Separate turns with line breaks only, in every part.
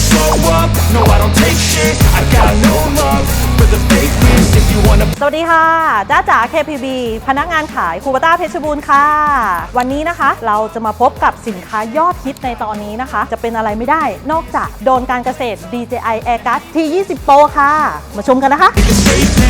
I don't ever slow up, no I don't take shit I got no love for the fakeness If you wanna
สวัสดีค่ะจ้าจ๋า KPB พนักงานขายคูบต้าเพชรบูรณ์ค่ะ วันนี้นะคะ เราจะมาพบกับสินค้ายอดฮิตในตอนนี้นะคะ จะเป็นอะไรไม่ได้นอกจากโดนการเกษตร DJI Aircard T20 Pro ค่ะ มาชมกันนะคะ
Make a statement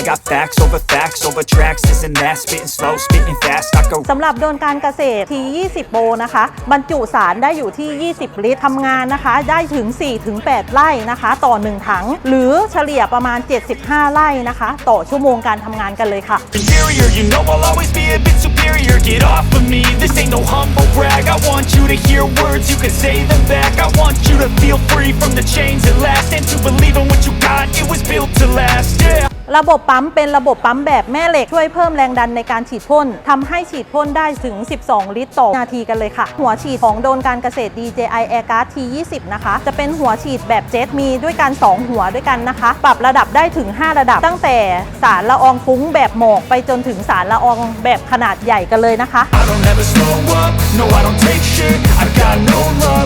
I got facts over facts over tracks This and that Spitting slow, spitting fast I go
สำหรับโดนการเกษตร T20 Pro นะคะ บรรจุสารได้อยู่ที่ 20 ลิตรทำงานนะคะ ได้ถึง 4-8 ไร่นะคะ ต่อ 1 ถัง หรือเฉลี่ยประมาณ 75 ไร่นะคะ ต่อชั่วโมงการทำงานกันเลยค่ะ
inferior You know I'll always be a bit superior Get off of me, this ain't no humble brag I want you to hear words, you can say them back I want you to feel free from the chains at last And to believe in what you got, it was built to last, yeah
ระบบปั๊มเป็นระบบปั๊มแบบแม่เหล็กช่วยเพิ่มแรงดันในการฉีดพ่นทำให้ฉีดพ่นได้ถึง 12 ลิตรต่อนาทีกันเลยค่ะ หัวฉีดของโดนการเกษตร DJI Aircard T20 นะคะ จะเป็นหัวฉีดแบบเจ็ตมีด้วยกัน 2 หัวด้วยกันนะคะ ปรับระดับได้ถึง 5 ระดับ ตั้งแต่สารละอองฟุ้งแบบหมอกไปจนถึงสารละอองแบบขนาดใหญ่กันเลยนะคะ
I don't ever slow up, no I don't take shit I got no love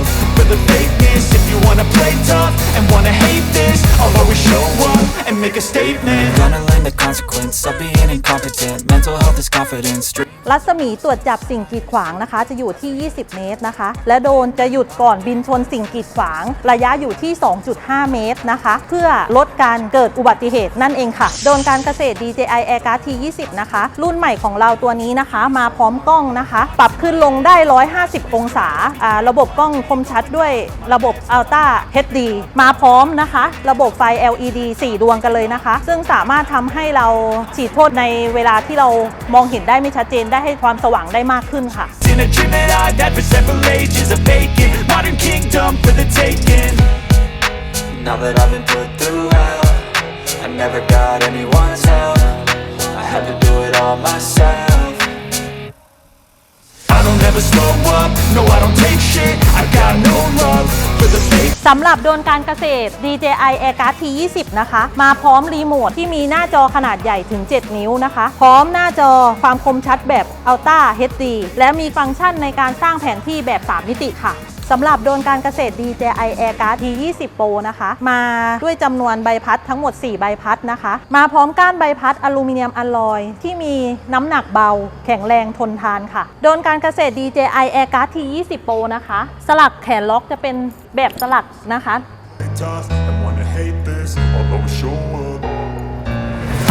make a statement. I'm Gonna learn the consequence of being incompetent. Mental health is confidence
รัศมีตรวจจับสิ่งกีดขวางนะคะ จะอยู่ที่ 20 เมตรนะคะ และโดนจะหยุดก่อนบินชนสิ่งกีดขวาง ระยะอยู่ที่ 2.5 เมตรนะคะ เพื่อลดการเกิดอุบัติเหตุนั่นเองค่ะ โดนการเกษตร DJI Aircard T20 นะคะ รุ่นใหม่ของเราตัวนี้นะคะ มาพร้อมกล้องนะคะ ปรับขึ้นลงได้ 150 องศาอ่าระบบกล้องคมชัดด้วยระบบ Ultra HD มาพร้อมนะคะ ระบบไฟ LED 4 ดวงกันเลยนะคะ ซึ่งสามารถทำให้เราฉีดพ่นในเวลาที่เรามองเห็นได้ไม่ชัดเจนได้ให้ความสว่างได้มากขึ้นค่ะ
In a dream that I've had for several ages A vacant modern kingdom for the taking Now that I've been put through hell I never got anyone's help I had to do it all myself I don't ever slow up, no I don't take shit I got no love
สำหรับโดรนการเกษตร DJI Aircard T20 นะคะ มาพร้อมรีโมทที่มีหน้าจอขนาดใหญ่ถึง 7 นิ้วนะคะ พร้อมหน้าจอความคมชัดแบบ Ultra HD และมีฟังก์ชันในการสร้างแผนที่แบบ 3 มิติค่ะสำหรับโดนการเกษตร DJI Aircard T20 Pro นะคะ มาด้วยจำนวนใบพัดทั้งหมด 4 ใบพัดนะคะ มาพร้อมก้านใบพัดอลูมิเนียมอลลอย ที่มีน้ำหนักเบา แข็งแรงทนทานค่ะ โดนการเกษตร DJI Aircard T20 Pro นะคะ สลักแขนล็อกจะเป็นแบบสลักนะคะ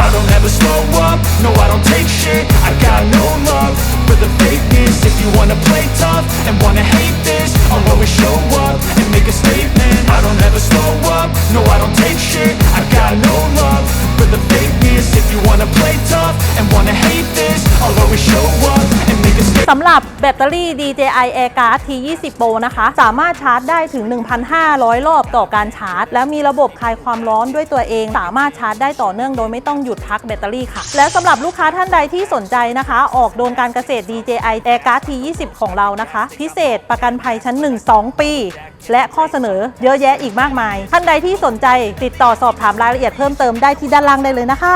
I don't ever slow up, no I don't take shit I got no love for the fakeness If you wanna play tough and wanna hate this I'll always show up and make a statement. I don't ever slow up, no I don't take shit ำ
หรับแบตเตอรี่ DJI Aircard T20 Pro นะคะ สามารถชาร์จได้ถึง 1,500 รอบต่อการชาร์จ และมีระบบคลายความร้อนด้วยตัวเอง สามารถชาร์จได้ต่อเนื่องโดยไม่ต้องหยุดพักแบตเตอรี่ค่ะ และสำหรับลูกค้าท่านใดที่สนใจนะคะ ออกโดนการเกษตร DJI Aircard T20 ของเรานะคะ พิเศษประกันภัยชั้น 1 2 ปี และข้อเสนอเยอะแยะอีกมากมาย ท่านใดที่สนใจติดต่อสอบถามรายละเอียดเพิ่มเติมได้ที่ด้านล่างได้เลยนะคะ